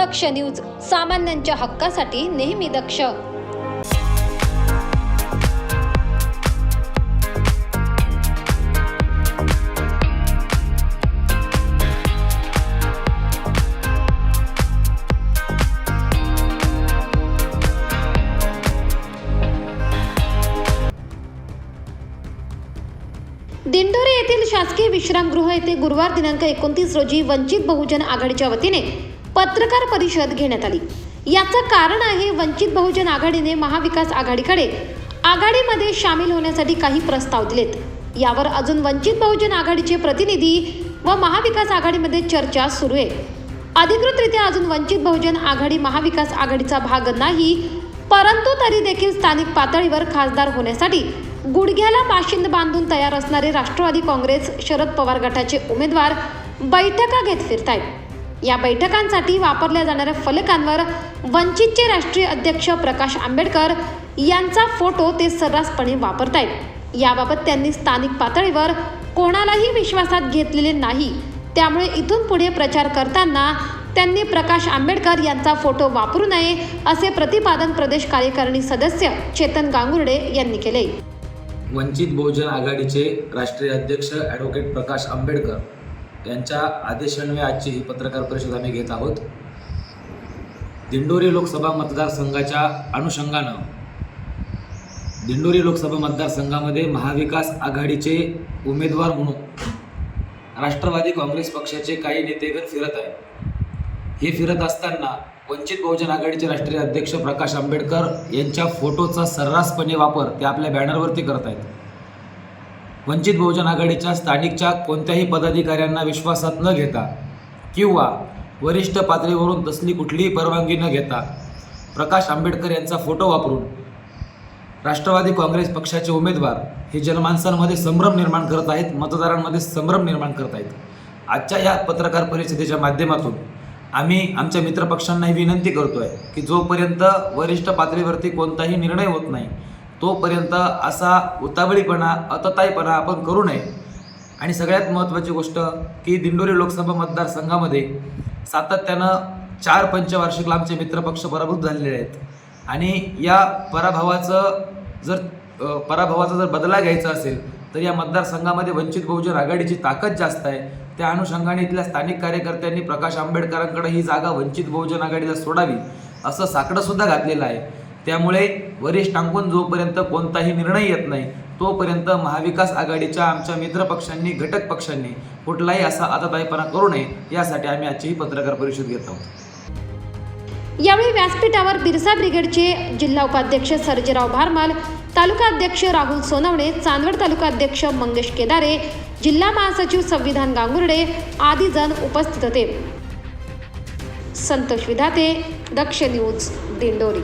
दक्ष news सामान्यांच्या हक्कासाठी नेहमी दक्ष. दिंडोरी येथील शासकीय विश्रामगृह येथे गुरुवार दिनांक एकोणतीस रोजी वंचित बहुजन आघाडीच्या वतीने पत्रकार परिषद घेण्यात आली. याचं कारण आहे वंचित बहुजन आघाडीने महाविकास आघाडीकडे आघाडीमध्ये सामील होण्यासाठी काही प्रस्ताव दिलेत. यावर अजून वंचित बहुजन आघाडीचे प्रतिनिधी व महाविकास आघाडीमध्ये चर्चा सुरू आहे. अधिकृतरित्या अजून वंचित बहुजन आघाडी महाविकास आघाडीचा भाग नाही परंतु तरी देखील स्थानिक पातळीवर खासदार होण्यासाठी गुडघ्याला बाशिंद बांधून तयार असणारे राष्ट्रवादी काँग्रेस शरद पवार गटाचे उमेदवार बैठका घेत फिरतायत. या बैठकांसाठी वापरल्या जाणाऱ्या फलकांवर वंचितचे राष्ट्रीय अध्यक्ष प्रकाश आंबेडकर यांचा फोटो ते सर्रासपणे वापरतायत. याबाबत त्यांनी स्थानिक पातळीवर कोणालाही विश्वासात घेतलेले नाही. त्यामुळे इथून पुढे प्रचार करताना त्यांनी प्रकाश आंबेडकर यांचा फोटो वापरू नये असे प्रतिपादन प्रदेश कार्यकारिणी सदस्य चेतन गांगुर्डे यांनी केले. वंचित बहुजन आघाडीचे राष्ट्रीय अध्यक्ष ॲडव्होकेट प्रकाश आंबेडकर यांच्या आदेशान्वये आजची ही पत्रकार परिषद आम्ही घेत आहोत. दिंडोरी लोकसभा मतदारसंघाच्या अनुषंगानं दिंडोरी लोकसभा मतदारसंघामध्ये महाविकास आघाडीचे उमेदवार म्हणून राष्ट्रवादी काँग्रेस पक्षाचे काही नेतेगण फिरत आहेत. हे फिरत असताना वंचित बहुजन आघाडीचे राष्ट्रीय अध्यक्ष प्रकाश आंबेडकर यांच्या फोटोचा सर्रासपणे वापर ते आपल्या बॅनरवरती करत आहेत वंचित बहुजन आघाडीच्या स्थानिकच्या कोणत्याही पदाधिकाऱ्यांना विश्वासात न घेता किंवा वरिष्ठ पातळीवरून तसली कुठलीही परवानगी न घेता प्रकाश आंबेडकर यांचा फोटो वापरून राष्ट्रवादी काँग्रेस पक्षाचे उमेदवार हे जनमानसांमध्ये संभ्रम निर्माण करत आहेत मतदारांमध्ये संभ्रम निर्माण करत आहेत. आजच्या या पत्रकार परिषदेच्या माध्यमातून आम्ही आमच्या मित्रपक्षांनाही विनंती करतो आहे की जोपर्यंत वरिष्ठ पातळीवरती कोणताही निर्णय होत नाही तोपर्यंत असा उतावळीपणा अतताईपणा आपण करू नये. आणि सगळ्यात महत्त्वाची गोष्ट की दिंडोरी लोकसभा मतदारसंघामध्ये सातत्यानं चार पंचवार्षिकला आमचे मित्रपक्ष पराभूत झालेले आहेत. आणि या पराभवाचं जर पराभवाचा जर बदला घ्यायचा असेल तर या मतदारसंघामध्ये वंचित बहुजन आघाडीची ताकद जास्त आहे. त्या अनुषंगाने इथल्या स्थानिक कार्यकर्त्यांनी प्रकाश आंबेडकरांकडे ही जागा वंचित बहुजन आघाडीला सोडावी असं साकडंसुद्धा घातलेलं आहे. त्यामुळे वरिष्ठांकून जोपर्यंत कोणताही निर्णय येत नाही तोपर्यंत महाविकास आघाडीच्या आमच्या मित्र पक्षांनी घटक पक्षांनी कुठलाही असा आताताईपणा करू नये यासाठी आम्ही आजची ही पत्रकार परिषद घेत आहोत. यावेळी व्यासपीठावर बिरसा ब्रिगेडचे जिल्हा उपाध्यक्ष सर्जेराव भारमाल तालुका अध्यक्ष राहुल सोनवणे चांदवड तालुका अध्यक्ष मंगेश केदारे जिल्हा महासचिव संविधान गांगुर्डे आदी जण उपस्थित होते. संतोष विधाते दक्ष न्यूज दिंडोरी.